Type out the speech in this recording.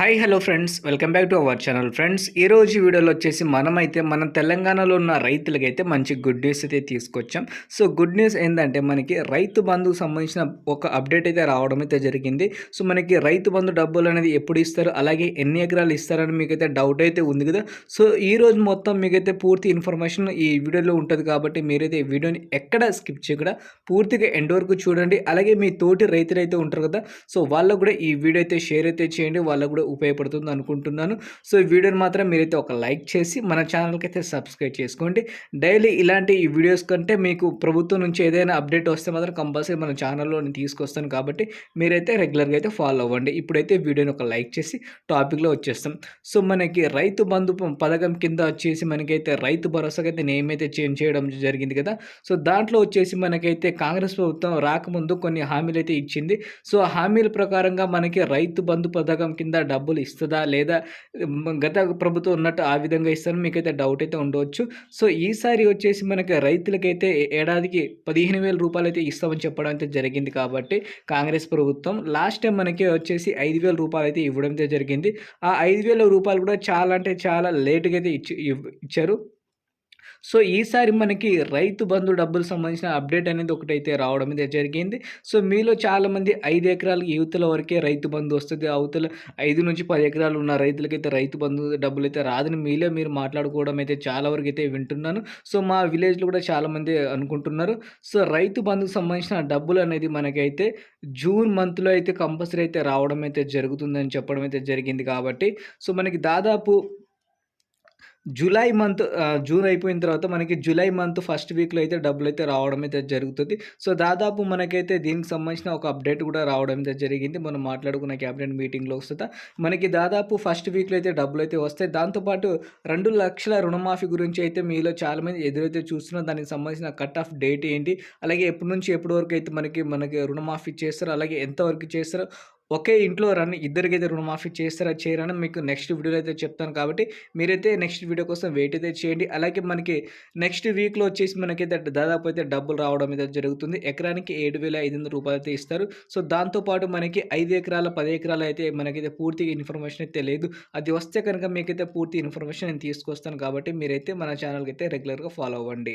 Hi hello friends welcome back to our channel friends ఈ రోజు వీడియోలో వచ్చేసి మనమైతే మన తెలంగాణలో ఉన్న రైతులకైతే మంచి గుడ్ న్యూస్ అయితే తీసుకొచ్చాం. సో గుడ్ న్యూస్ ఏంటంటే మనకి రైతు బంధుకు సంబంధించిన ఒక అప్డేట్ అయితే రావడం అయితే జరిగింది. సో మనకి రైతు బంధు డబ్బులు అనేది ఎప్పుడు ఇస్తారు? అలాగే ఎన్ని ఎకరాలు ఇస్తారని మీకైతే డౌట్ అయితే ఉంది కదా. సో ఈ రోజు మొత్తం మీకైతే పూర్తి ఇన్ఫర్మేషన్ ఈ వీడియోలో ఉంటుంది కాబట్టి మీరైతే ఈ వీడియోని ఎక్కడ స్కిప్ చేయకుండా పూర్తిగా ఎండ్ వరకు చూడండి. అలాగే మీ తోటి రైతులు అయితే ఉంటారు కదా. సో వాళ్ళకు కూడా ఈ వీడియో అయితే షేర్ అయితే చేయండి. వాళ్ళకు కూడా ఉపయోగపడుతుంది అనుకుంటున్నాను. సో ఈ వీడియోని మాత్రం మీరైతే ఒక లైక్ చేసి మన ఛానల్కి అయితే సబ్స్క్రైబ్ చేసుకోండి. డైలీ ఇలాంటి ఈ వీడియోస్ కంటే మీకు ప్రభుత్వం నుంచి ఏదైనా అప్డేట్ వస్తే మాత్రం కంపల్సరీ మన ఛానల్లో నేను తీసుకొస్తాను కాబట్టి మీరైతే రెగ్యులర్గా అయితే ఫాలో అవ్వండి. ఇప్పుడైతే వీడియోని ఒక లైక్ చేసి టాపిక్లో వచ్చేస్తాం. సో మనకి రైతు బంధు పథకం కింద వచ్చేసి మనకైతే రైతు భరోసాకైతే అయితే నేమ్ అయితే చేంజ్ చేయడం జరిగింది కదా. సో దాంట్లో వచ్చేసి మనకైతే కాంగ్రెస్ ప్రభుత్వం రాకముందు కొన్ని హామీలు అయితే ఇచ్చింది. సో ఆ హామీల ప్రకారంగా మనకి రైతు బంధు పథకం కింద డబ్బులు ఇస్తుందా లేదా గత ప్రభుత్వం ఉన్నట్టు ఆ విధంగా ఇస్తారని మీకైతే డౌట్ అయితే ఉండవచ్చు. సో ఈసారి వచ్చేసి మనకి రైతులకైతే ఏడాదికి పదిహేను వేల రూపాయలు అయితే ఇస్తామని చెప్పడం అయితే జరిగింది కాబట్టి కాంగ్రెస్ ప్రభుత్వం. లాస్ట్ టైం మనకి వచ్చేసి ఐదు వేల రూపాయలు అయితే ఇవ్వడం అయితే జరిగింది. ఆ ఐదు వేల రూపాయలు కూడా చాలా అంటే చాలా లేటుగా అయితే ఇచ్చి ఇవ్- ఇచ్చారు. సో ఈసారి మనకి రైతు బంధు డబ్బులు సంబంధించిన అప్డేట్ అనేది ఒకటైతే రావడం అయితే జరిగింది. సో మీలో చాలామంది ఐదు ఎకరాలకి యువతల వరకే రైతు బంధు వస్తుంది. అవతల ఐదు నుంచి పది ఎకరాలు ఉన్న రైతులకైతే రైతు బంధు డబ్బులు అయితే రాదని మీలో మీరు మాట్లాడుకోవడం అయితే చాలా వరకు అయితే వింటున్నాను. సో మా విలేజ్లో కూడా చాలామంది అనుకుంటున్నారు. సో రైతు బంధుకు సంబంధించిన డబ్బులు అనేది మనకైతే జూన్ మంత్లో అయితే కంపల్సరీ అయితే రావడం అయితే జరుగుతుందని చెప్పడం అయితే జరిగింది కాబట్టి. సో మనకి దాదాపు జూలై మంత్ జూన్ అయిపోయిన తర్వాత మనకి జూలై మంత్ ఫస్ట్ వీక్లో అయితే డబ్బులు అయితే రావడం అయితే జరుగుతుంది. సో దాదాపు మనకైతే దీనికి సంబంధించిన ఒక అప్డేట్ కూడా రావడం అయితే జరిగింది. మనం మాట్లాడుకున్న క్యాబినెట్ మీటింగ్లో వస్తుందా. మనకి దాదాపు ఫస్ట్ వీక్లో అయితే డబ్బులు అయితే వస్తాయి దాంతోపాటు రెండు లక్షల రుణమాఫీ గురించి అయితే మీలో చాలామంది ఎదురైతే చూస్తున్నారు. దానికి సంబంధించిన కట్ ఆఫ్ డేట్ ఏంటి? అలాగే ఎప్పటి నుంచి ఎప్పటి వరకు అయితే మనకి మనకి రుణమాఫీ చేస్తారో? అలాగే ఎంతవరకు చేస్తారో? ఒకే ఇంట్లో రన్ ఇద్దరికైతే రుణమాఫీ చేస్తారా చేయరని మీకు నెక్స్ట్ వీడియోలో అయితే చెప్తాను కాబట్టి మీరైతే నెక్స్ట్ వీడియో కోసం వెయిట్ అయితే చేయండి. అలాగే మనకి నెక్స్ట్ వీక్లో వచ్చేసి మనకైతే దాదాపు అయితే డబ్బులు రావడం అయితే జరుగుతుంది. ఎకరానికి ఏడు వేల ఐదు వందల రూపాయలు అయితే ఇస్తారు. సో దాంతోపాటు మనకి ఐదు ఎకరాల పది ఎకరాలు అయితే మనకైతే పూర్తిగా ఇన్ఫర్మేషన్ అయితే లేదు. అది వస్తే కనుక మీకైతే పూర్తి ఇన్ఫర్మేషన్ నేను తీసుకొస్తాను కాబట్టి మీరైతే మన ఛానల్కి అయితే రెగ్యులర్గా ఫాలో అవ్వండి.